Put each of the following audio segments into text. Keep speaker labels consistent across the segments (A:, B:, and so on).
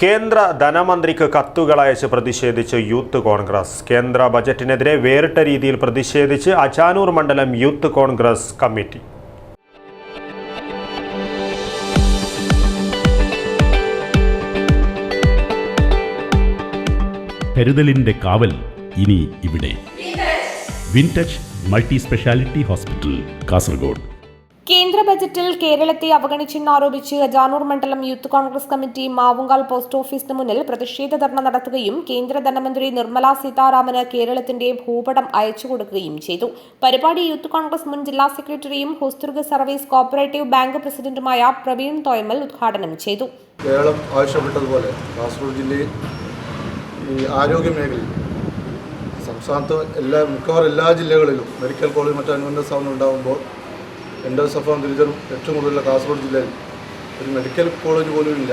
A: കേന്ദ്ര ധനമന്ത്രിക്ക് കത്തുകൾ അയച്ച് പ്രതിഷേധിച്ച് യൂത്ത് കോൺഗ്രസ്. കേന്ദ്ര ബജറ്റിനെതിരെ വേറിട്ട രീതിയിൽ പ്രതിഷേധിച്ച് അച്ചാനൂർ മണ്ഡലം യൂത്ത് കോൺഗ്രസ് കമ്മിറ്റി.
B: കരുതലിന്റെ കാവൽ ഇനി ഇവിടെ. Wintouch multi speciality hospital Kasaragod.
C: കേന്ദ്ര ബജറ്റിൽ കേരളത്തെ അവഗണിച്ചെന്നാരോപിച്ച് അജാനൂർ മണ്ഡലം youth Congress committee Mavungal post ഓഫീസിന് മുന്നിൽ പ്രതിഷേധ ധർണ നടത്തുകയും കേന്ദ്ര ധനമന്ത്രി നിർമ്മല സീതാരാമന് കേരളത്തിന്റെ ഭൂപടം അയച്ചു കൊടുക്കുകയും ചെയ്തു. പരിപാടി യൂത്ത് കോൺഗ്രസ് മുൻ ജില്ലാ സെക്രട്ടറിയും ഹോസ്ദുർഗ് സർവീസ് കോപ്പറേറ്റീവ് ബാങ്ക് പ്രസിഡന്റുമായ പ്രവീൺ തോയമൽ ഉദ്ഘാടനം ചെയ്തു.
D: കേരളം ആവശ്യപ്പെട്ടതുപോലെ കാസർഗോഡ് ജില്ലയിൽ ഈ ആരോഗ്യ മേഖലയിൽ സംസ്ഥാനത്ത് എല്ലാ മിക്കവാറും എല്ലാ ജില്ലകളിലും മെഡിക്കൽ കോളേജ് മറ്റു അനുബന്ധ സ്ഥാപനം ഉണ്ടാകുമ്പോൾ എൻഡോസഫാം ഗുരുതരം ഏറ്റവും കൂടുതലുള്ള കാസർഗോഡ് ജില്ലയിൽ ഒരു മെഡിക്കൽ കോളേജ് പോലും ഇല്ല.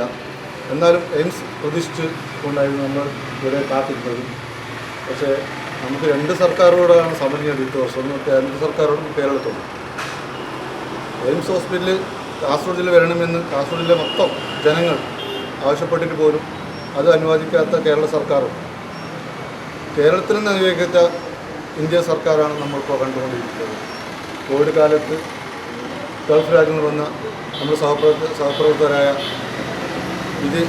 D: എന്നാലും എയിംസ് പ്രതീക്ഷിച്ച് കൊണ്ടായിരുന്നു നമ്മൾ ഇവിടെ കാത്തിരുന്നത്. പക്ഷേ നമുക്ക് രണ്ട് സർക്കാരോടാണ് സമരം ഇട്ട് വർഷം ഒന്ന് കേന്ദ്ര സർക്കാരോടും കേരളത്തോടും. എയിംസ് ഹോസ്പിറ്റലിൽ കാസർഗോഡ് ജില്ല വരണമെന്ന് കാസർഗോഡ് ജില്ല മൊത്തം ജനങ്ങൾ ആവശ്യപ്പെട്ടിട്ട് പോലും അത് അനുവദിക്കാത്ത കേരള സർക്കാരും കേരളത്തിൽ നിന്ന് അനുവദിക്കാത്ത ഇന്ത്യ സർക്കാരാണ് നമ്മളിപ്പോൾ കണ്ടുകൊണ്ടിരിക്കുന്നത്. കോവിഡ് കാലത്ത് ഗൾഫ് രാജ്യങ്ങളിൽ വന്ന നമ്മുടെ സഹപ്രവർത്ത സഹപ്രവർത്തകരായ ഇത്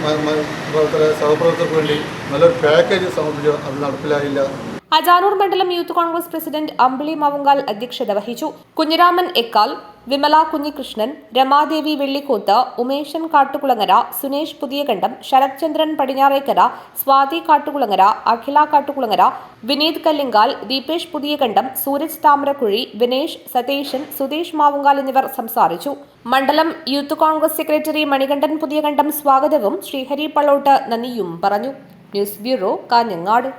D: പ്രവർത്തകരായ സഹപ്രവർത്തകർക്ക് വേണ്ടി നല്ലൊരു പാക്കേജ് സമർപ്പിച്ചു അത് നടപ്പിലായില്ല.
C: അജാനൂർ മണ്ഡലം യൂത്ത് കോൺഗ്രസ് പ്രസിഡന്റ് അമ്പിളി മാവുങ്കാൽ അധ്യക്ഷത വഹിച്ചു. കുഞ്ഞിരാമൻ എക്കാൽ വിമല കുഞ്ഞികൃഷ്ണൻ രമാദേവി വെള്ളിക്കോത്ത് ഉമേശൻ കാട്ടുകുളങ്ങര സുനേഷ് പുതിയകണ്ഠം ശരത്ചന്ദ്രൻ പടിഞ്ഞാറേക്കര സ്വാതി കാട്ടുകുളങ്ങര അഖില കാട്ടുകുളങ്ങര വിനീത് കല്ലിങ്കാൽ ദീപേഷ് പുതിയകണ്ഠം സൂരജ് താമരക്കുഴി വിനേഷ് സതീശൻ സുധീഷ് മാവുങ്കാൽ എന്നിവർ സംസാരിച്ചു. മണ്ഡലം യൂത്ത് കോൺഗ്രസ് സെക്രട്ടറി മണികണ്ഠൻ പുതിയകണ്ഠം സ്വാഗതവും ശ്രീഹരി പള്ളോട്ട് നന്ദിയും പറഞ്ഞു. News bureau Kanhangad.